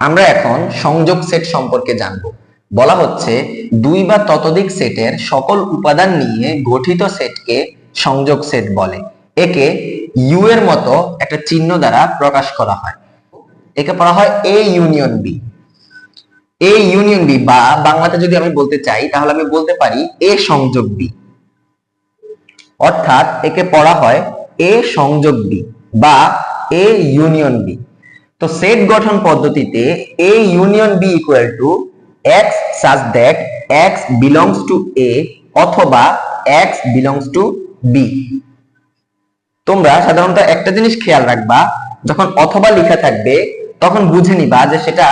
আমরা এখন সংযোগ সেট সম্পর্কে জানব। বলা হচ্ছে দুই বা ততোধিক সেটের সকল উপাদান নিয়ে গঠিত সেটকে সংযোগ সেট বলে। একে ইউ এর মতো একটা চিহ্ন দ্বারা প্রকাশ করা হয়। একে পড়া হয় A union B A union B বা বাংলাতে যদি আমি বলতে চাই, তাহলে আমি বলতে পারি এ সংযোগ বি অর্থাৎ একে পড়া হয় এ সংযোগ বি বা এ ইউনিয়ন বি তো সেট গঠন পদ্ধতিতে A union B equal to X such that X belongs to A অথবা এক্স বিলংস টু বি তোমরা সাধারণত একটা জিনিস খেয়াল রাখবা, যখন অথবা লেখা থাকবে, তখন বুঝে নিবা যে সেটা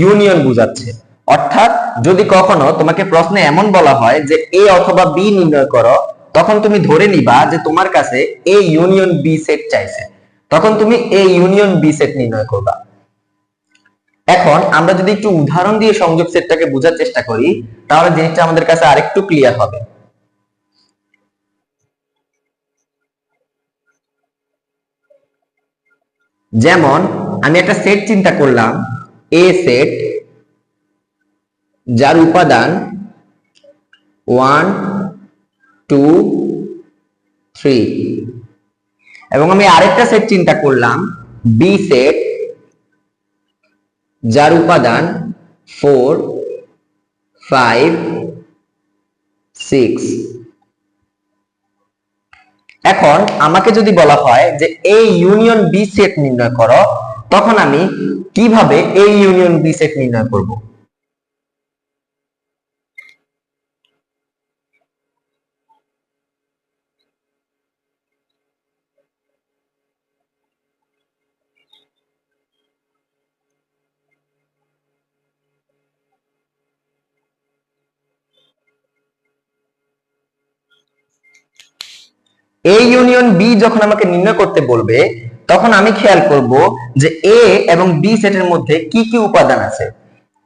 ইউনিয়ন বুঝাচ্ছে। অর্থাৎ যদি কখনো তোমাকে প্রশ্নে এমন বলা হয় যে এ অথবা বি নির্ণয় করো, তখন তুমি ধরে নিবা যে তোমার কাছে এ ইউনিয়ন বি সেট চাইছে। তখন তুমি এ ইউনিয়ন বি সেট নির্ণয় করবা। এখন আমরা যদি একটু উদাহরণ দিয়ে সংযোগ সেটটাকে বোঝার চেষ্টা করি, তাহলে জিনিসটা আমাদের কাছে আরেকটু ক্লিয়ার হবে। যেমন, আমি একটা সেট চিন্তা করলাম এ সেট যার উপাদান ওয়ান টু থ্রি এবং আমি আরেকটা সেট চিন্তা করলাম বি সেট যার উপাদান ফোর ফাইভ সিক্স এখন আমাকে যদি বলা হয় যে এই ইউনিয়ন বি সেট নির্ণয় করো, তখন আমি কীভাবে এই ইউনিয়ন বি সেট নির্ণয় করব? এ ইউনিয়ন বি যখন আমাকে নির্ণয় করতে বলবে, তখন আমি খেয়াল করব যে এ এবং বি সেটের মধ্যে কি কি উপাদান আছে।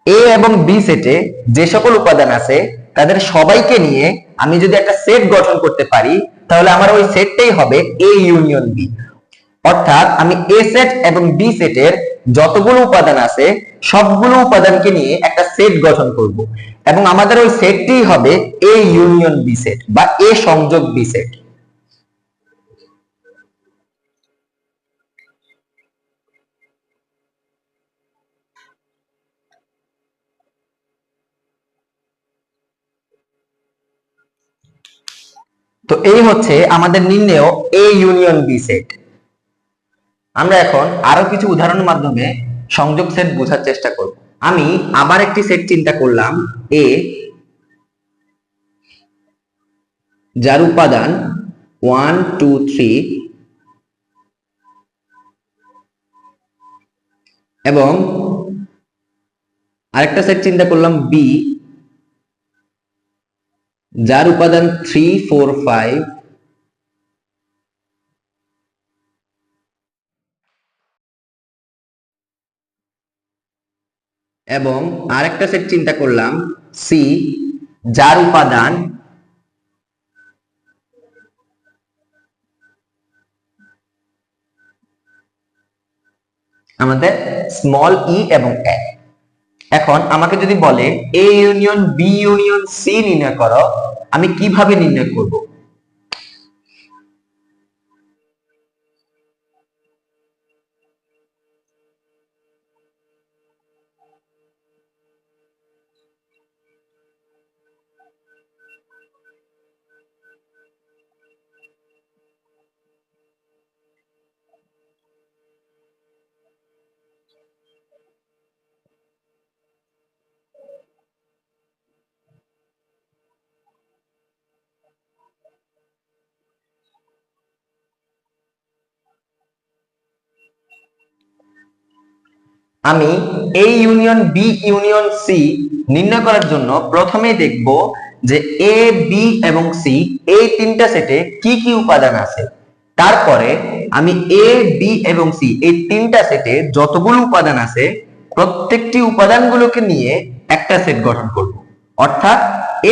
এ এবং বি সেটে যে সকল উপাদান আছে, তাদের সবাইকে নিয়ে আমি যদি একটা সেট গঠন করতে পারি, তাহলে আমার ওই সেটটাই হবে এ ইউনিয়ন বি অর্থাৎ আমি এ সেট এবং বি সেটের যতগুলো উপাদান আছে, সবগুলো উপাদানকে নিয়ে একটা সেট গঠন করব। এবং আমাদের ওই সেটটি হবে এ ইউনিয়ন বি সেট বা এ সংযোগ বি সেট তো এই হচ্ছে আমাদের নির্ণেয় এ ইউনিয়ন বি সেট আমরা এখন আরও কিছু উদাহরণের মাধ্যমে সংযোগ সেট বোঝার চেষ্টা করব। আমি আবার একটি সেট চিন্তা করলাম এ যার উপাদান ওয়ান টু থ্রি এবং আরেকটা সেট চিন্তা করলাম বি যার উপাদান থ্রি ফোর ফাইভ এবং আরেকটা সেট চিন্তা করলাম সি যার উপাদান আমাদের স্মল ই এবং এ এখন আমাকে যদি বলে A union B union C নির্ণয় করো, আমি কীভাবে নির্ণয় করব? আমি A union B union C নির্ণয় করার জন্য প্রথমে দেখব যে এ বি এবং সি এই তিনটা সেটে কি কি উপাদান আছে। তারপরে আমি এ বি এবং সি এই তিনটা সেটে যতগুলো উপাদান আছে, প্রত্যেকটি উপাদানগুলোকে নিয়ে একটা সেট গঠন করব। অর্থাৎ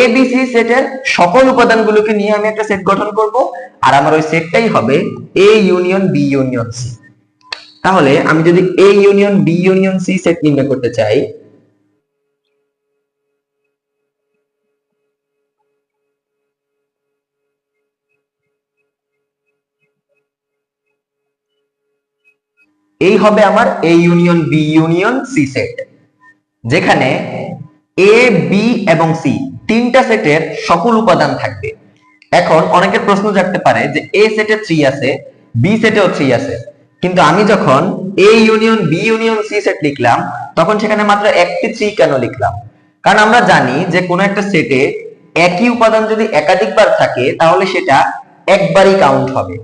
এ বি সি সেটের সকল উপাদানগুলোকে নিয়ে আমি একটা সেট গঠন করব। আর আমার ওই সেটটাই হবে A union B union C তাহলে আমি যদি A union B union C set নির্ণয় করতে চাই, এই হবে আমার A union B union C set যেখানে এ বি এবং সি তিনটা সেটের সকল উপাদান থাকবে। এখন অনেকের প্রশ্ন জাগতে পারে যে এ সেটে থ্রি আছে বি সেটেও থ্রি আছে। কিন্তু আমি যখন A union B union C set লিখলাম, তখন সেখানে মাত্র একটি থ্রি কেন লিখলাম? কারণ আমরা জানি যে কোনো একটা সেটে একই উপাদান যদি একাধিকবার থাকে, তাহলে সেটা একবারই কাউন্ট হবে।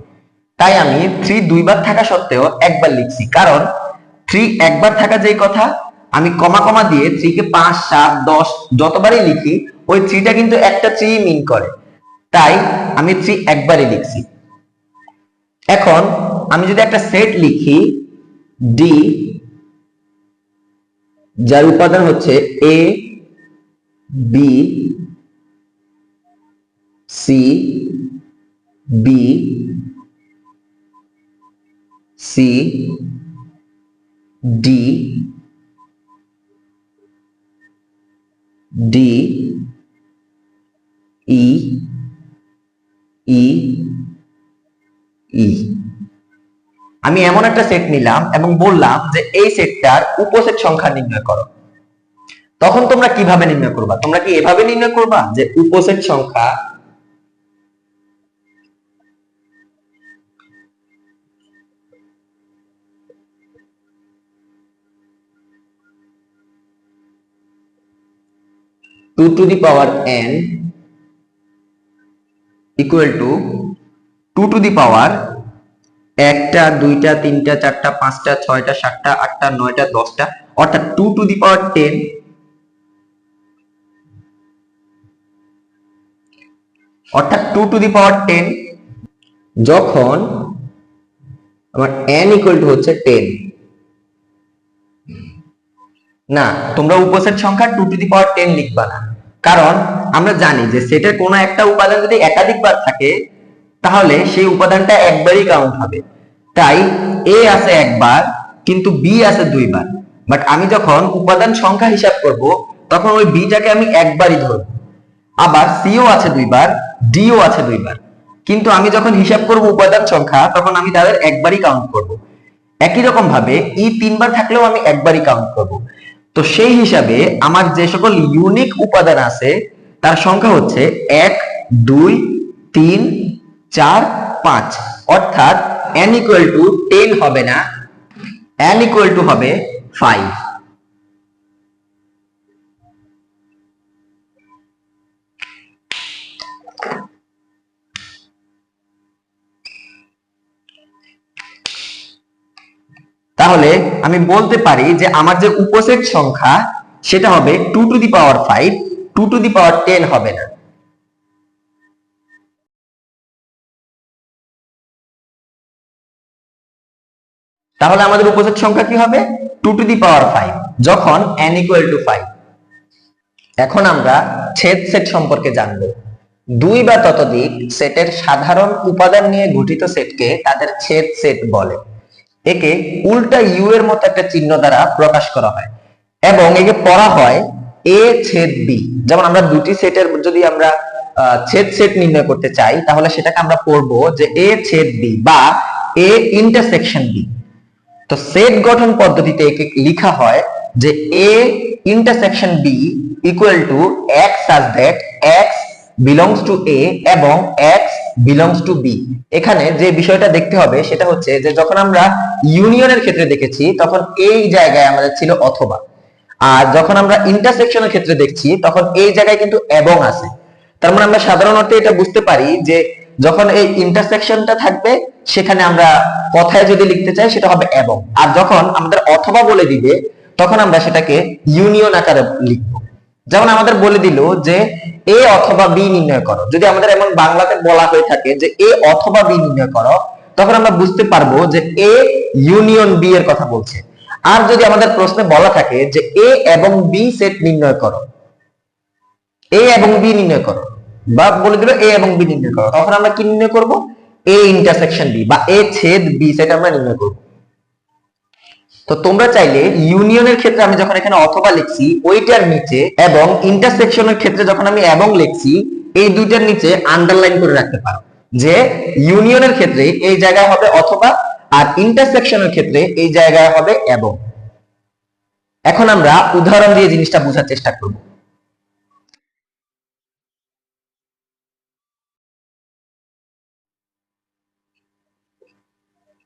তাই আমি থ্রি দুইবার থাকা সত্ত্বেও একবার লিখছি। কারণ থ্রি একবার থাকা যেই কথা, আমি কমা কমা দিয়ে থ্রি কে পাঁচ, সাত, দশ যতবারই লিখি, ওই থ্রিটা কিন্তু একটা থ্রি মিন করে। তাই আমি থ্রি একবারই লিখছি। এখন আমি যদি একটা সেট লিখি ডি যার উপাদান হচ্ছে A B C B C D D E E আমি এমন একটা সেট নিলাম এবং বললাম যে এই সেটটার উপসেট সংখ্যা নির্ণয় করো। তখন তোমরা কীভাবে নির্ণয় করবা? তোমরা কি এভাবে নির্ণয় করবা যে উপসেট সংখ্যা two to the power n equal to two to the power একটা, দুইটা, তিনটা, চারটা, পাঁচটা, ছয়টা, সাতটা, আটটা, নয়টা, দশটা, অর্থাৎ two to the power ten অর্থাৎ two to the power ten যখন আমার n ইকুয়াল টু হচ্ছে টেন না, তোমরা উপসেট সংখ্যা two to the power ten লিখবা না। কারণ আমরা জানি যে সেটের কোনো একটা উপাদান যদি একাধিকবার থাকে তাহলে সেই উপাদানটা একবারই কাউন্ট হবে। তাই এ আছে একবার, কিন্তু বি আছে দুইবার। বাট আমি যখন উপাদান সংখ্যা হিসাব করব, তখন ওই বিটাকে আমি একবারই ধরব। আবার সিও আছে দুইবার ডিও আছে দুইবার। কিন্তু আমি যখন হিসাব করব উপাদান সংখ্যা, তখন আমি তাদের একবারই কাউন্ট করব। একই রকম ভাবে ই তিনবার থাকলেও আমি একবারই কাউন্ট করব। তো সেই হিসাবে আমার যে সকল ইউনিক উপাদান আছে, তার সংখ্যা হচ্ছে এক, দুই, তিন চার, পাঁচ। অর্থাৎ n ইকুয়াল টু টেন হবে না, n ইকুয়াল টু হবে ফাইভ তাহলে আমি বলতে পারি যে আমার যে উপসেট সংখ্যা, সেটা হবে two to the power five two to the power ten হবে না। তাহলে আমাদের উপসেট সংখ্যা কি হবে? Two to the power five যখন n ইকুয়াল টু ফাইভ এখন আমরা ছেদ সেট সম্পর্কে জানব। দুই বা ততোধিক সেটের সাধারণ উপাদান নিয়ে গঠিত সেটকে তাদের ছেদ সেট বলে। একে উল্টা ইউ এর মতো একটা চিহ্ন দ্বারা প্রকাশ করা হয় এবং একে পড়া হয় এ ছেদ বি যেমন আমরা দুটি সেটের যদি আমরা ছেদ সেট নির্ণয় করতে চাই, তাহলে সেটাকে আমরা পড়ব যে এ ছেদ বি বা এ ইন্টারসেকশন বি তো সেট গঠন পদ্ধতিতে একে লেখা হয় যে A intersection B equal to x such that x belongs to A এবং এক্স বিলংস টু বি এখানে যে বিষয়টা দেখতে হবে সেটা হচ্ছে যে যখন আমরা ইউনিয়নের ক্ষেত্রে দেখেছি, তখন এই জায়গায় আমাদের ছিল অথবা। আর যখন আমরা ইন্টারসেকশনের ক্ষেত্রে দেখছি, তখন এই জায়গায় কিন্তু এবং আছে। তার মানে আমরা সাধারণত এটা বুঝতে পারি যে যখন এই ইন্টারসেকশনটা থাকবে, সেখানে আমরা কথায় যদি লিখতে চাই, সেটা হবে এবং। আর যখন আমাদের অথবা বলে দিবে, তখন আমরা সেটাকে ইউনিয়ন আকারে লিখব। যেমন আমাদের বলে দিল যে, এ অথবা বি নির্ণয় করো। যদি আমাদের এমন বাংলাতে বলা হয়ে থাকে যে, এ অথবা বি নির্ণয় করো, তখন আমরা বুঝতে পারব যে, এ ইউনিয়ন বি এর কথা বলছে। আর যদি আমাদের প্রশ্নে বলা থাকে যে, এ এবং বি সেট নির্ণয় করো। এ এবং বি নির্ণয় করো। বা বলে দিল এ এবং বি নির্ণয় করো। তখন আমরা কি নির্ণয় করব? এ ইন্টারসেকশন বি বা এ ছেদ বি সেটা আমরা নির্ণয় করব। তো তোমরা চাইলে ইউনিয়নের ক্ষেত্রে আমি যখন এখানে অথবা লিখছি, ওইটার নিচে এবং ইন্টারসেকশনের ক্ষেত্রে যখন আমি এবং লিখছি, এই দুইটার নিচে আন্ডারলাইন করে রাখতে পারো। যে ইউনিয়নের ক্ষেত্রে এই জায়গায় হবে অথবা আর ইন্টারসেকশনের ক্ষেত্রে এই জায়গায় হবে এবং। এখন আমরা উদাহরণ দিয়ে জিনিসটা বোঝার চেষ্টা করব।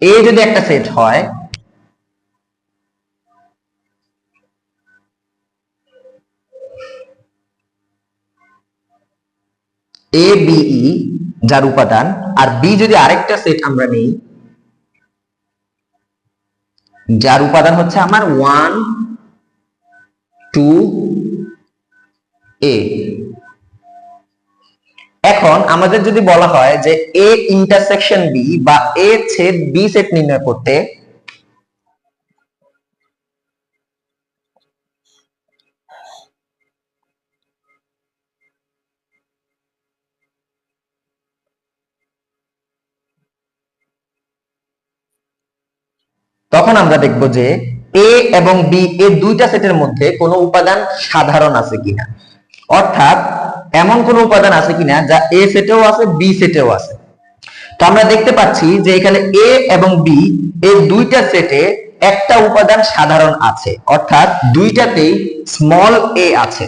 এ যদি একটা সেট হয় এ বিই যার উপাদান, আর বি যদি আরেকটা সেট আমরা নেই, যার উপাদান হচ্ছে আমার ওয়ান টু এ এখন আমাদের যদি বলা হয় যে এ ইন্টারসেকশন বি বা এ ছেদ বি সেট নির্ণয় করতে, তখন আমরা দেখব যে এ এবং বি এই দুইটা সেটের মধ্যে কোনো উপাদান সাধারণ আছে কিনা। অর্থাৎ এমন কোন উপাদান আছে কিনা যা এ সেটেও আছে বি সেটেও আছে? তো আমরা দেখতে পাচ্ছি যে এখানে এ এবং বি এই দুইটা সেটে একটা উপাদান সাধারণ আছে। অর্থাৎ দুইটাতেই স্মল এ আছে।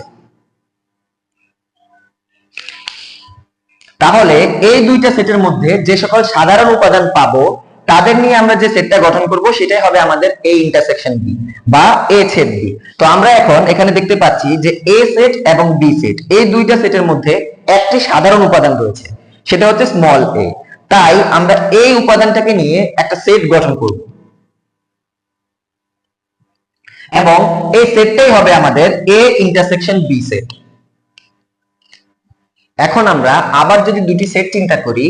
তাহলে এই দুইটা সেটের মধ্যে যে সকল সাধারণ উপাদান পাবো তাদের নিয়ে আমরা যে সেটটা গঠন করব, সেটাই হবে আমাদের এ ইন্টারসেকশন বি বা এ ছেদ বি তো আমরা এখন এখানে দেখতে পাচ্ছি যে এ সেট এবং বি সেট এই দুইটা সেটের মধ্যে একটি সাধারণ উপাদান রয়েছে, সেটা হচ্ছে স্মল এ তাই আমরা এই উপাদানটাকে নিয়ে একটা সেট গঠন করব। এবং এই সেটটাই হবে আমাদের এ ইন্টারসেকশন বি সেট এখন আমরা আবার যদি দুটি সেট চিন্তা করি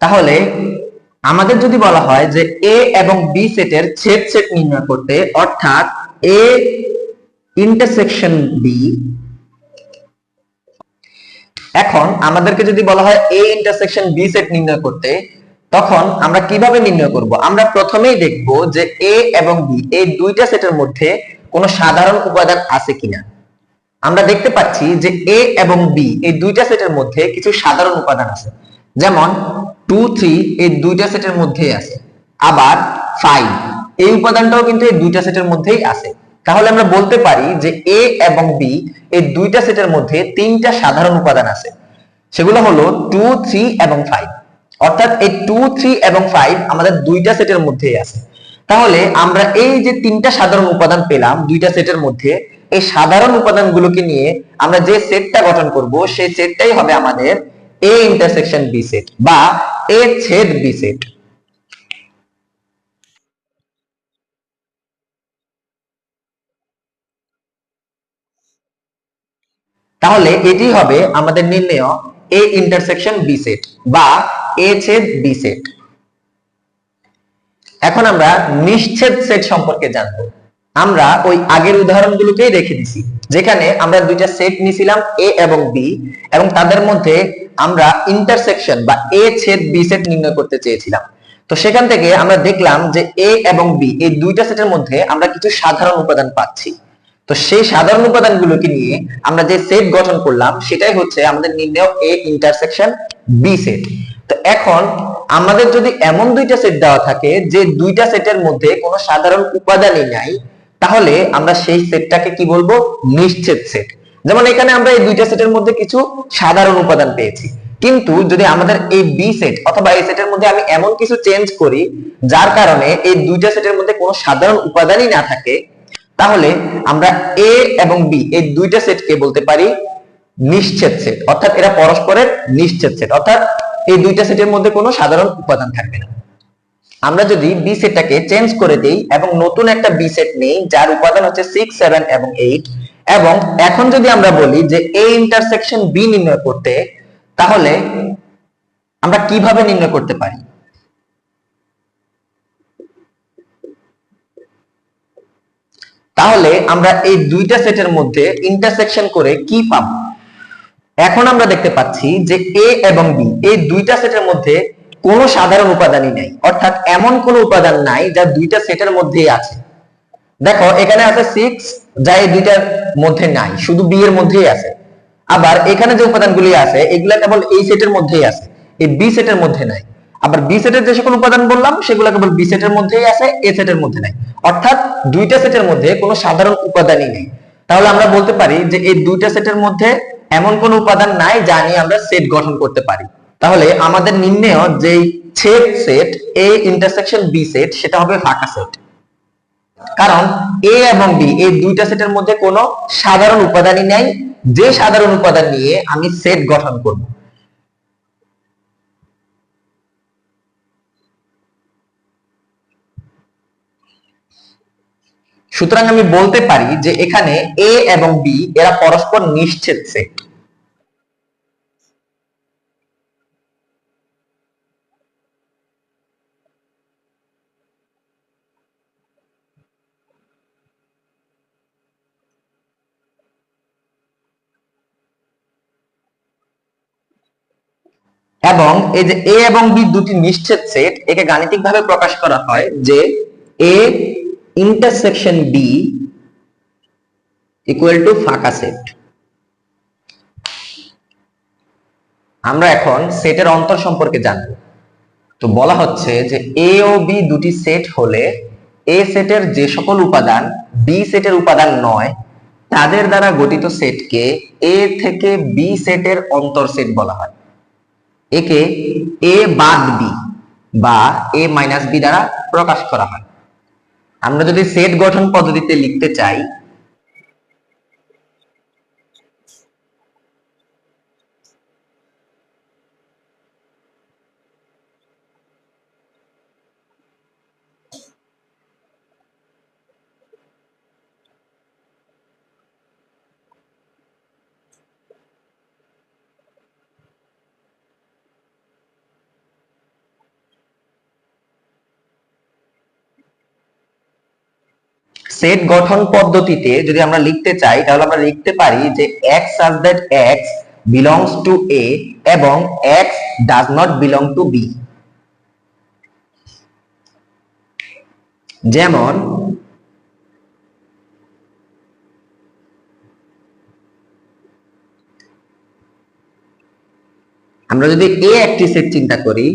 তাহলে আমাদের যদি বলা হয় যে এ এবং বি সেটের ছেদ সেট নির্ণয় করতে, অর্থাৎ এ ইন্টারসেকশন বি এখন আমাদেরকে যদি বলা হয় এ ইন্টারসেকশন বি সেট নির্ণয় করতে, তখন আমরা কীভাবে নির্ণয় করব? আমরা প্রথমেই দেখব যে এ এবং বি এই দুইটা সেটের মধ্যে কোনো সাধারণ উপাদান আছে কিনা। আমরা দেখতে পাচ্ছি যে এ এবং বি এই দুইটা সেটের মধ্যে কিছু সাধারণ উপাদান আছে। যেমন টু থ্রি এই দুইটা সেটের মধ্যেই আছে। আবার ফাইভ এই উপাদানটাও কিন্তু এই দুইটা সেটের মধ্যেই আছে। তাহলে আমরা বলতে পারি যে এ এবং বি এই দুইটা সেটের মধ্যে তিনটা সাধারণ উপাদান আছে। সেগুলো হলো টু থ্রি এবং ফাইভ অর্থাৎ এই টু থ্রি এবং ফাইভ আমাদের দুইটা সেটের মধ্যেই আছে। তাহলে আমরা এই যে তিনটা সাধারণ উপাদান পেলাম দুইটা সেটের মধ্যে, এই সাধারণ উপাদানগুলোকে নিয়ে আমরা যে সেটটা গঠন করব, সেই সেটটাই হবে আমাদের এ ইন্টারসেকশন বি সেট বা এ ছেদ বি সেট তাহলে এটি হবে আমাদের নির্ণয় এ ইন্টারসেকশন বি সেট বা এ ছেদ বি সেট এখন আমরা নিশ্ছেদ সেট সম্পর্কে জানব। আমরা ওই আগের উদাহরণগুলোকেই রেখে দিছি, যেখানে আমরা দুইটা সেট নিছিলাম এ এবং বি এবং তাদের মধ্যে আমরা ইন্টারসেকশন বা এ ছেদ বি সেট নির্ণয় করতে চেয়েছিলাম। তো সেখান থেকে আমরা দেখলাম যে এ এবং বি এই দুইটা সেটের মধ্যে আমরা কিছু সাধারণ উপাদান পাচ্ছি। তো সেই সাধারণ উপাদানগুলোকে নিয়ে আমরা যে সেট গঠন করলাম, সেটাই হচ্ছে আমাদের নির্ণয় এ ইন্টারসেকশন বি সেট। তো এখন আমাদের যদি এমন দুইটা সেট দেওয়া থাকে, যে দুইটা সেটের মধ্যে কোনো সাধারণ উপাদানই নাই তাহলে আমরা সেই সেটটাকে কি বলব? নিশ্চিত সেট যেমন এখানে আমরা এই দুইটা সেটের মধ্যে কিছু সাধারণ উপাদান পেয়েছি। কিন্তু যদি আমাদের এই বি সেট অথবা এই সেটের মধ্যে আমি এমন কিছু চেঞ্জ করি, যার কারণে এই দুইটা সেটের মধ্যে কোনো সাধারণ উপাদানই না থাকে, তাহলে আমরা এ এবং বি এই দুইটা সেটকে বলতে পারি নিশ্চিত সেট অর্থাৎ এরা পরস্পরের নিশ্চিত সেট অর্থাৎ এই দুইটা সেটের মধ্যে কোনো সাধারণ উপাদান থাকবে না। আমরা যদি বি সেটটাকে চেঞ্জ করে দেই এবং নতুন একটা বি সেট নেই, যার উপাদান হচ্ছে সিক্স সেভেন এবং এইট এবং এখন যদি আমরা বলি যে এ ইন্টারসেকশন বি নির্ণয় করতে, তাহলে আমরা কীভাবে নির্ণয় করতে পারি? তাহলে আমরা এই দুইটা সেটের মধ্যে ইন্টারসেকশন করে কি পাবো? এখন আমরা দেখতে পাচ্ছি যে এ এবং বি এই দুইটা সেটের মধ্যে কোনো সাধারণ উপাদানই নাই। অর্থাৎ এমন কোনো উপাদান নাই যা দুইটা সেটের মধ্যেই আছে। দেখো, এখানে আছে সিক্স যা এই দুইটার মধ্যে নাই। শুধু বি এর মধ্যেই আছে। আবার এখানে যে উপাদানগুলি আছে, এগুলা কেবল এই সেটের মধ্যেই আছে। এই বি সেটের মধ্যে নাই। আবার বি সেটের যে সকল উপাদান বললাম, সেগুলো কেবল বি সেটের মধ্যেই আছে এ সেটের মধ্যে নাই। অর্থাৎ দুইটা সেটের মধ্যে কোনো সাধারণ উপাদানই নেই। তাহলে আমরা বলতে পারি যে এই দুইটা সেটের মধ্যে এমন কোন উপাদান নাই যা নিয়ে আমরা সেট গঠন করতে পারি। তাহলে আমাদের নির্ণয় যেই ছেদ set A intersection B set সেটা হবে ফাঁকা সেট কারণ এ এবং বি এই দুইটা সেটের মধ্যে কোনো সাধারণ উপাদানই নাই। যে সাধারণ উপাদান নিয়ে আমি সেট গঠন করব। সুতরাং আমি বলতে পারি যে এখানে এ এবং বি এরা পরস্পর নিশ্চিত সেট এবং এই যে এ এবং বি দুটি নিশ্চিত সেট, একে গাণিতিকভাবে প্রকাশ করা হয় যে A intersection B equal to ফাঁকা সেট। আমরা এখন সেটের অন্তর সম্পর্কে জানব। তো বলা হচ্ছে যে এ ও বি দুটি সেট হলে এ সেটের যে সকল উপাদান বি সেটের উপাদান নয়, তাদের দ্বারা গঠিত সেটকে এ থেকে বি সেটের অন্তর সেট বলা হয়। একে এ বাদ বি বা এ মাইনাস বি দ্বারা প্রকাশ করা হয়। আমরা যদি সেট গঠন পদ্ধতিতে লিখতে চাই সেট গঠন পদ্ধতিতে যদি আমরা লিখতে চাই, তাহলে আমরা লিখতে পারি যে x such that x belongs to a এবং x does not belong to b যেমন, আমরা যদি a একটি সেট চিন্তা করি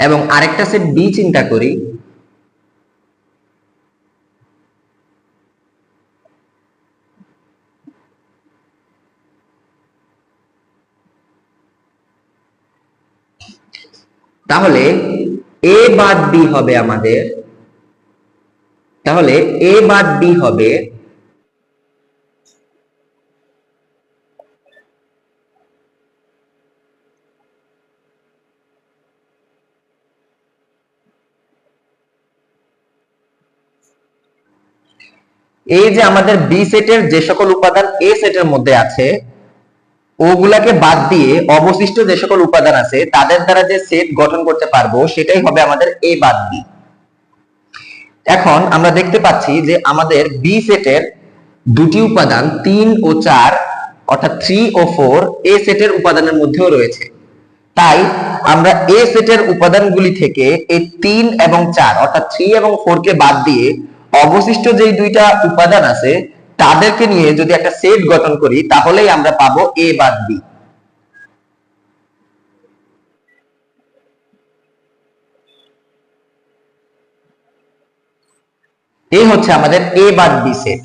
এবং আরেকটা সেট বি চিন্তা করি। তাহলে এ বাদ বি হবে আমাদের। তাহলে এ বাদ বি হবে এই যে আমাদের বি সেটের যে সকল উপাদান এ সেটের মধ্যে আছে, ওগুলাকে বাদ দিয়ে অবশিষ্ট যে সকল উপাদান আছে, তাদের দ্বারা যে সেট গঠন করতে পারব, সেটাই হবে আমাদের এ বাদ বি এখন আমরা দেখতে পাচ্ছি যে আমাদের বি সেটের দুটি উপাদান, তিন ও চার, অর্থাৎ থ্রি ও ফোর এ সেটের উপাদানের মধ্যেও রয়েছে। তাই আমরা এ সেটের উপাদানগুলি থেকে এই তিন এবং চার, অর্থাৎ থ্রি এবং ফোর কে বাদ দিয়ে অবশিষ্ট যেই দুইটা উপাদান আছে, তাদেরকে নিয়ে যদি একটা সেট গঠন করি, তাহলেই আমরা পাবো এ বাদ বি এই হচ্ছে আমাদের এ বাদ বি সেট।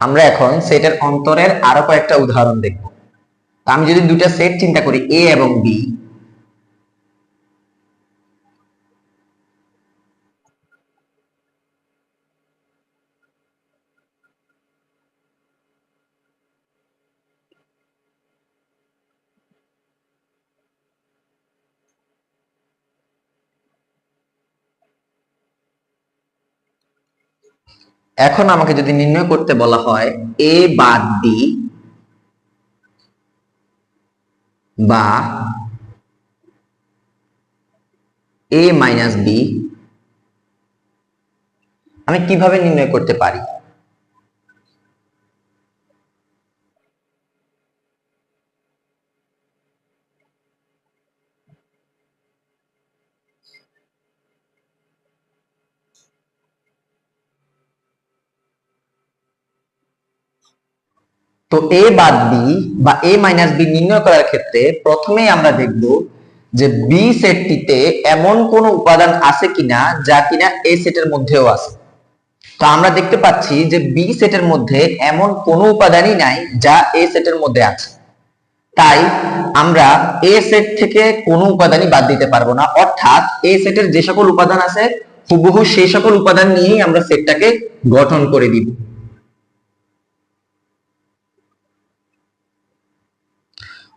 আমরা এখন সেটের অন্তরের আরও কয়েকটা উদাহরণ দেখব। আমি যদি দুইটা সেট চিন্তা করি এ এবং বি এখন আমাকে যদি নির্ণয় করতে বলা হয় এ বাদ বি বা এ মাইনাস বি আমি কীভাবে নির্ণয় করতে পারি? তো এ বাদ বি বা এ মাইনাস বি নির্ণয় করার ক্ষেত্রে প্রথমেই আমরা দেখব যে বি সেটটিতে এমন কোন উপাদান আছে কিনা যা কিনা এ সেটের মধ্যেও আছে। তো আমরা দেখতে পাচ্ছি যে বি সেটের মধ্যে এমন কোনো উপাদানই নাই যা এ সেটের মধ্যে আছে। তাই আমরা এ সেট থেকে কোনো উপাদানই বাদ দিতে পারব না। অর্থাৎ এ সেটের যে সকল উপাদান আছে, হুবহু সেই সকল উপাদান নিয়েই আমরা সেটটাকে গঠন করে দিব।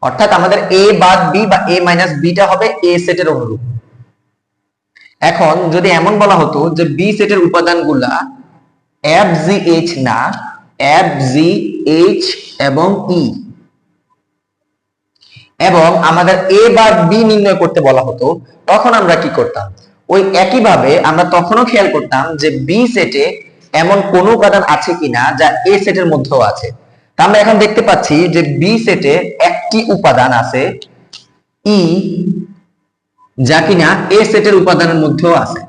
অর্থাৎ আমাদের এ বাদ বি বা এ মাইনাস বিটা হবে এ সেটের অনুরূপ। এখন যদি এমন বলা হতো যে বি সেটের উপাদানগুলা এফ জি এইচ না এফ জি এইচ এবং ই এবং আমাদের এ বা বি নির্ণয় করতে বলা হতো, তখন আমরা কি করতাম? ওই একইভাবে আমরা তখনও খেয়াল করতাম যে বি সেটে এমন কোন উপাদান আছে কিনা যা এ সেটের মধ্যেও আছে। তা আমরা এখন দেখতে পাচ্ছি যে বি সেটে একটি উপাদান আছে ই যা কিনা এ সেটের উপাদানের মধ্যেও আছে।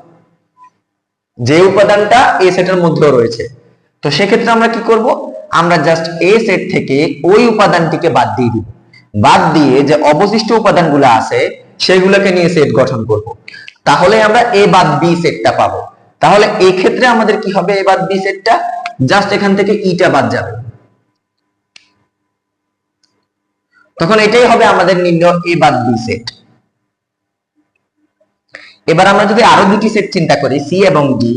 যে উপাদানটা এ সেটের মধ্যেও রয়েছে। তো সেক্ষেত্রে আমরা কি করব? আমরা জাস্ট এ সেট থেকে ওই উপাদানটিকে বাদ দিয়ে দিব। বাদ দিয়ে যে অবশিষ্ট উপাদানগুলো আছে, সেগুলোকে নিয়ে সেট গঠন করব। তাহলে আমরা এ বাদ বি সেটটা পাবো। তাহলে এই ক্ষেত্রে আমাদের কি হবে? এ বাদ বি সেটটা জাস্ট এখান থেকে ইটা বাদ যাবে। তখন এটাই হবে আমাদের নির্ণয়, এ বাদ বি সেট এবার আমরা যদি আরও দুটি সেট চিন্তা করি, সি এবং ডি।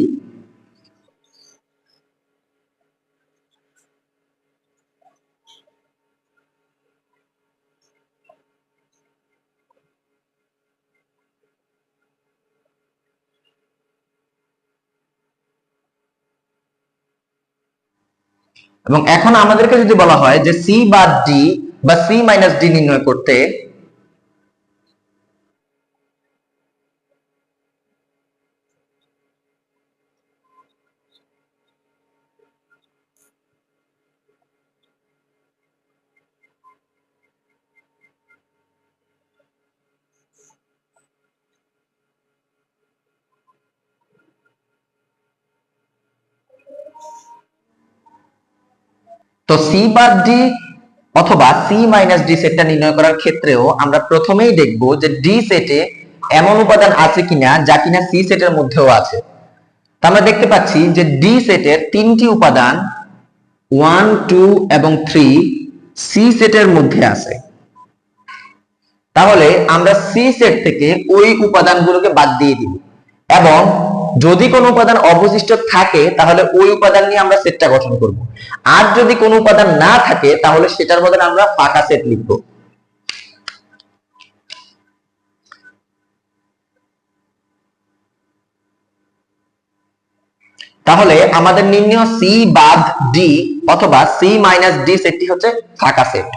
এবং এখন আমাদেরকে যদি বলা হয় যে সি বাদ ডি বা সি মাইনাস ডি নির্ণয় করতে তো সি বাদ ডি অথবা সি মাইনাস ডি সেটটা নির্ণয় করার ক্ষেত্রেও আমরা প্রথমেই দেখব যে ডি সেটে এমন উপাদান আছে কিনা যা কিনা সি সেটের মধ্যেও আছে। আমরা দেখতে পাচ্ছি যে ডি সেটের তিনটি উপাদান ওয়ান টু এবং থ্রি সি সেটের মধ্যে আছে। তাহলে আমরা সি সেট থেকে ওই উপাদানগুলোকে বাদ দিয়ে দিব এবং যদি কোনো উপাদান অবশিষ্ট থাকে, তাহলে ওই উপাদান নিয়ে আমরা সেটটা গঠন করব। আর যদি কোনো উপাদান না থাকে, তাহলে সেটার বদলে আমরা ফাঁকা সেট লিখব। তাহলে আমাদের নির্ণয় সি বাদ ডি অথবা সি মাইনাস ডি সেটটি হচ্ছে ফাঁকা সেট